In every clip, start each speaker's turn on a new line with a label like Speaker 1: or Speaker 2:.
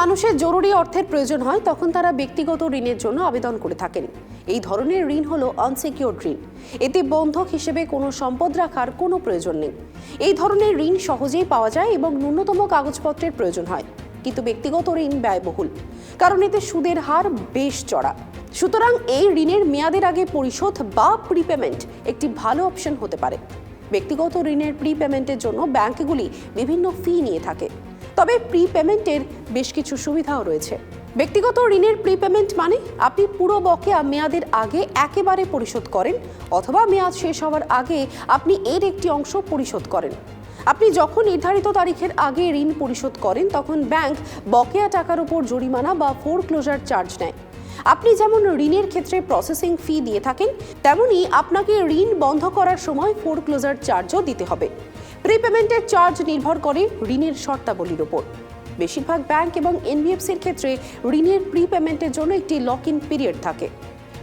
Speaker 1: মানুষের জরুরি অর্থের প্রয়োজন হয়, তখন তারা ব্যক্তিগত ঋণের জন্য আবেদন করে থাকেন। এই ধরনের ঋণ হলো আনসিকিউর্ড ঋণ। এতে বন্ধক হিসেবে কোনো সম্পদ রাখার কোনো প্রয়োজন নেই। এই ধরনের ঋণ সহজেই পাওয়া যায় এবং ন্যূনতম কাগজপত্রের প্রয়োজন হয়, কিন্তু ব্যক্তিগত ঋণ ব্যয়বহুল, কারণ এতে সুদের হার বেশ চড়া। সুতরাং এই ঋণের মেয়াদের আগে পরিশোধ বা প্রিপেমেন্ট একটি ভালো অপশন হতে পারে। ব্যক্তিগত ঋণের প্রিপেমেন্টের জন্য ব্যাংকগুলি বিভিন্ন ফি নিয়ে থাকে। তবে প্রি পেমেন্টের বেশ কিছু সুবিধাও রয়েছে। ব্যক্তিগত ঋণের প্রিপেমেন্ট মানে আপনি পুরো বকেয়া মেয়াদের আগে একেবারে পরিশোধ করেন অথবা মেয়াদ শেষ হওয়ার আগে আপনি এর একটি অংশ পরিশোধ করেন। আপনি যখন নির্ধারিত তারিখের আগে ঋণ পরিশোধ করেন, তখন ব্যাংক বকেয়া টাকার উপর জরিমানা বা ফোর ক্লোজার চার্জ নেয়। আপনি যেমন ঋণের ক্ষেত্রে প্রসেসিং ফি দিয়ে থাকেন তেমনি আপনাকে ঋণ বন্ধ করার সময় ফোর ক্লোজার চার্জও দিতে হবে। প্রিপেমেন্টের চার্জ নির্ভর করে ঋণের শর্তাবলীর ওপর। বেশিরভাগ ব্যাংক এবং এনবিএফসির ক্ষেত্রে ঋণের প্রিপেমেন্টের জন্য একটি লক ইন পিরিয়ড থাকে।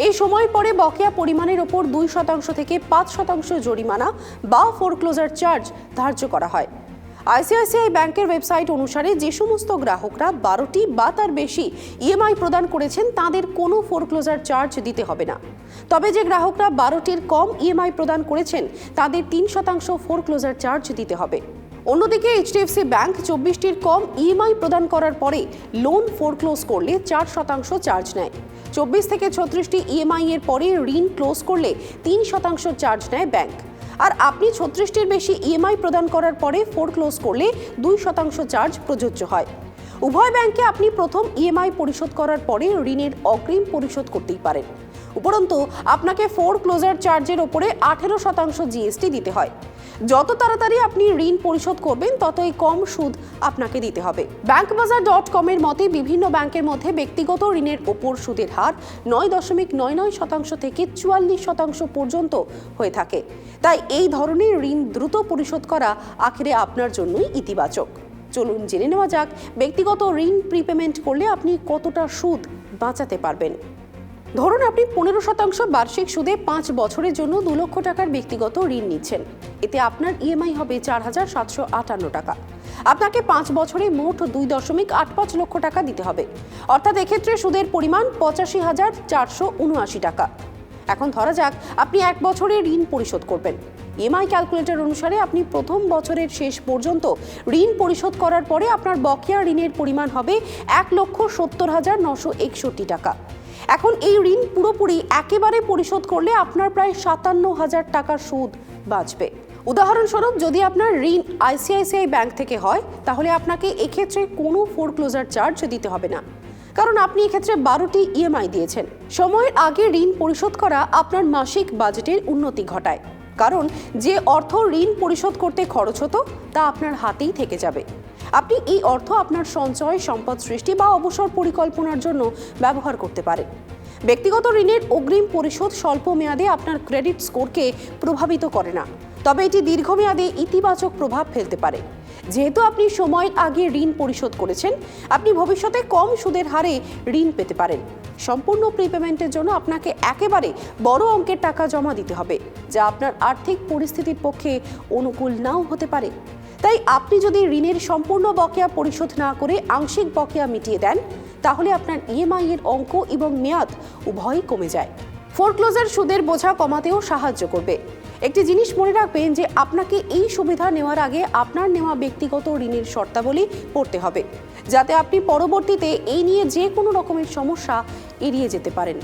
Speaker 1: এই সময় পরে বকেয়া পরিমাণের ওপর দুই শতাংশ থেকে পাঁচ শতাংশ জরিমানা বা ফোরক্লোজার চার্জ ধার্য করা হয়। আইসিআইসিআই ব্যাংকের ওয়েবসাইট অনুসারে যে সমস্ত গ্রাহকরা বারোটি বা তার বেশি ইএমআই প্রদান করেছেন, তাদের কোনো ফোরক্লোজার চার্জ দিতে হবে না। তবে যে গ্রাহকরা বারোটির কম ইএমআই প্রদান করেছেন, তাদের তিন শতাংশ ফোরক্লোজার চার্জ দিতে হবে। অন্যদিকে এইচডিএফসি ব্যাংক চব্বিশটির কম ইএমআই প্রদান করার পরে লোন ফোরক্লোজ করলে চার শতাংশ চার্জ নেয়। চব্বিশ থেকে ছত্রিশটি ইএমআই এর পরে ঋণ ক্লোজ করলে তিন শতাংশ চার্জ নেয় ব্যাংক। আর আপনি ছত্রিশটির বেশি ইএমআই প্রদান করার পরে ফোর ক্লোজ করলে দুই শতাংশ চার্জ প্রযোজ্য হয়। উভয় ব্যাংকে আপনি প্রথম ইএমআই পরিশোধ করার পরে ঋণের অগ্রিম পরিশোধ করতেই পারেন। উপরন্তু, আপনাকে ফোর ক্লোজার চার্জের ওপরে আঠেরো শতাংশ জিএসটি দিতে হয়। যত তাড়াতাড়ি আপনি ঋণ পরিশোধ করবেন, ততই কম সুদ আপনাকে দিতে হবে। ব্যাংক বাজার ডট কমের মতে, বিভিন্ন ব্যাংকের মধ্যে ব্যক্তিগত ঋণের ওপর সুদের হার নয় দশমিক নয় নয় শতাংশ থেকে চুয়াল্লিশ শতাংশ পর্যন্ত হয়ে থাকে। তাই এই ধরনের ঋণ দ্রুত পরিশোধ করা আখেরে আপনার জন্যই ইতিবাচক। চলুন জেনে নেওয়া যাক, ব্যক্তিগত ঋণ প্রিপেমেন্ট করলে আপনি কতটা সুদ বাঁচাতে পারবেন। ধরুন আপনি পনেরো শতাংশ বার্ষিক সুদে পাঁচ বছরের জন্য দু লক্ষ টাকার ব্যক্তিগত ঋণ নিচ্ছেন। এতে আপনার ইএমআই হবে চার হাজার সাতশো আটান্ন টাকা। আপনাকে পাঁচ বছরে মোট দুই দশমিক আট পাঁচ লক্ষ টাকা দিতে হবে। অর্থাৎ এক্ষেত্রে সুদের পরিমাণ পঁচাশি হাজার চারশো উনআশি টাকা। এখন ধরা যাক, আপনি এক বছরে ঋণ পরিশোধ করবেন। ইএমআই ক্যালকুলেটর অনুসারে আপনি প্রথম বছরের শেষ পর্যন্ত ঋণ পরিশোধ করার পরে আপনার বকেয়া ঋণের পরিমাণ হবে এক লক্ষ সত্তর হাজার নশো একষট্টি টাকা। এখন এই ঋণ পুরোপুরি একেবারে পরিশোধ করলে আপনার প্রায় সাতান্ন হাজার টাকার সুদ বাঁচবে। উদাহরণস্বরূপ, যদি আপনার ঋণ আইসিআইসিআই ব্যাংক থেকে হয়, তাহলে আপনাকে এক্ষেত্রে কোনো ফোরক্লোজার চার্জ দিতে হবে না। কারণ আপনি এক্ষেত্রে বারোটি ইএমআই দিয়েছেন। সময়ের আগে ঋণ পরিশোধ করা আপনার মাসিক বাজেটের উন্নতি ঘটায়। কারণ, যে অর্থ ঋণ পরিশোধ করতে খরচ হতো, তা আপনার হাতেই থেকে যাবে। আপনি এই অর্থ আপনার সঞ্চয়, সম্পদ সৃষ্টি বা অবসর পরিকল্পনার জন্য ব্যবহার করতে পারেন। ব্যক্তিগত ঋণের অগ্রিম পরিশোধ স্বল্প মেয়াদে আপনার ক্রেডিট স্কোরকে প্রভাবিত করে না। তবে এটি দীর্ঘমেয়াদে ইতিবাচক প্রভাব ফেলতে পারে। যেহেতু আপনি সময়ের আগে ঋণ পরিশোধ করেছেন, আপনি ভবিষ্যতে কম সুদের হারে ঋণ পেতে পারেন। সম্পূর্ণ প্রিপেমেন্টের জন্য আপনাকে একেবারে বড় অঙ্কের টাকা জমা দিতে হবে, যা আপনার আর্থিক পরিস্থিতির পক্ষে অনুকূল নাও হতে পারে। তাই আপনি যদি ঋণের সম্পূর্ণ বকেয়া পরিশোধ না করে আংশিক বকেয়া মিটিয়ে দেন, তাহলে আপনার ইএমআই এর অঙ্ক এবং মেয়াদ উভয়ই কমে যায়। ফোরক্লোজার সুদের বোঝা কমাতেও সাহায্য করবে। একটি জিনিস মনে রাখবেন যে আপনাকে এই সুবিধা নেওয়ার আগে আপনার নেওয়া ব্যক্তিগত ঋণের শর্তাবলী পড়তে হবে, যাতে আপনি পরবর্তীতে এই নিয়ে যে কোনো রকমের সমস্যা এড়িয়ে যেতে পারেন।